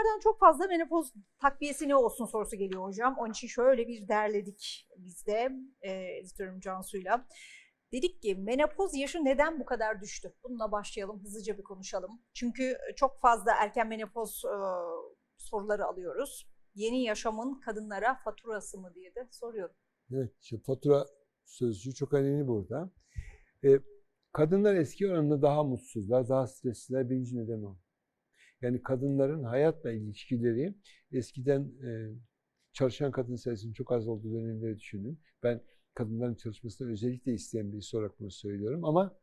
kadınlardan çok fazla menopoz takviyesi ne olsun sorusu geliyor hocam. Onun için şöyle bir derledik biz de e, editörüm Cansu'yla. Dedik ki menopoz yaşı neden bu kadar düştü? Bununla başlayalım, hızlıca bir konuşalım. Çünkü çok fazla erken menopoz e, soruları alıyoruz. Yeni yaşamın kadınlara faturası mı diye de soruyorum. Evet, işte fatura sözcüğü çok önemli burada. Ee, kadınlar eski oranında daha mutsuzlar, daha stresliler. Birinci neden o. Yani kadınların hayatla ilişkileri eskiden e, çalışan kadın sayısının çok az olduğu dönemleri düşünün. Ben kadınların çalışmasını özellikle isteyen birisi olarak bunu söylüyorum ama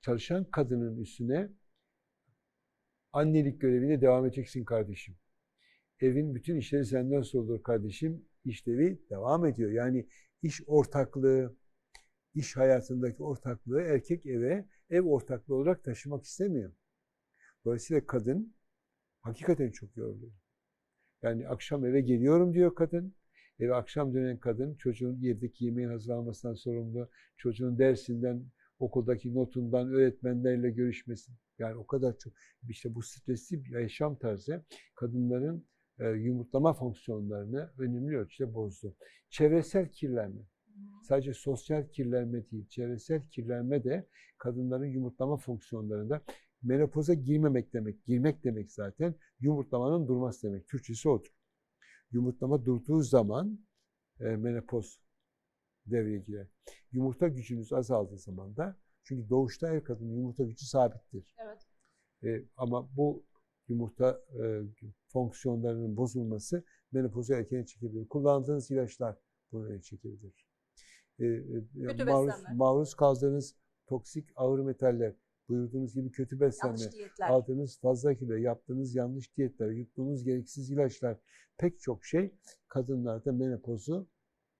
çalışan kadının üstüne annelik görevine devam edeceksin kardeşim. Evin bütün işleri senden sorulur kardeşim. İşlevi devam ediyor. Yani iş ortaklığı, iş hayatındaki ortaklığı erkek eve ev ortaklığı olarak taşımak istemiyor. Dolayısıyla kadın hakikaten çok yoruluyor. Yani akşam eve geliyorum diyor kadın. Eve akşam dönen kadın çocuğun evdeki yemeğin hazırlanmasından sorumlu. Çocuğun dersinden, okuldaki notundan, öğretmenlerle görüşmesi. Yani o kadar çok. İşte bu stresli bir yaşam tarzı kadınların e, yumurtlama fonksiyonlarını önemli ölçüde bozdu. Çevresel kirlenme. Sadece sosyal kirlenme değil, çevresel kirlenme de kadınların yumurtlama fonksiyonlarında menopoza girmemek demek. Girmek demek zaten yumurtlamanın durması demek. Türkçesi odur. Yumurtlama durduğu zaman e, menopoz devreye girer. Yumurta gücünüz azaldığı zaman da çünkü doğuşta her kadının yumurta gücü sabittir. Evet. E, ama bu yumurta e, fonksiyonlarının bozulması menopozu erken çekebilir. Kullandığınız ilaçlar bunu çekebilir. E, e, maruz, beslenme. maruz kaldığınız toksik ağır metaller, buyurduğunuz gibi kötü beslenme, aldığınız fazla kilo, yaptığınız yanlış diyetler, yuttuğunuz gereksiz ilaçlar, pek çok şey kadınlarda menopozu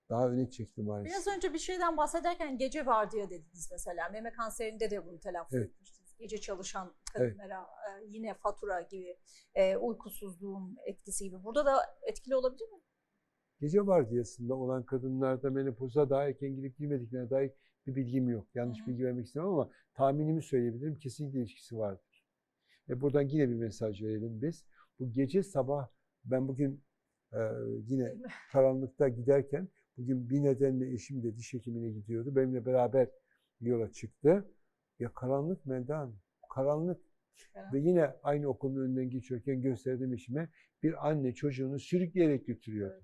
daha öne çekti maalesef. Biraz önce bir şeyden bahsederken gece vardiya dediniz mesela. Meme kanserinde de bunu telaffuz Evet. etmiştiniz. Gece çalışan kadınlara e, yine fatura gibi, e, uykusuzluğun etkisi gibi. Burada da etkili olabilir mi? Gece vardiyasında olan kadınlarda menopoza daha erken girip girmediklerine dair bir bilgim yok. Yanlış Hı hı. bilgi vermek istemem ama tahminimi söyleyebilirim. Kesinlikle ilişkisi vardır. Ve buradan yine bir mesaj verelim biz. Bu gece sabah ben bugün e, yine karanlıkta giderken bugün bir nedenle eşim de diş hekimine gidiyordu. Benimle beraber yola çıktı. Ya karanlık Melda Hanım, karanlık. Evet. Ve yine aynı okulun önünden geçiyorken gösterdim eşime bir anne çocuğunu sürükleyerek götürüyor. Evet.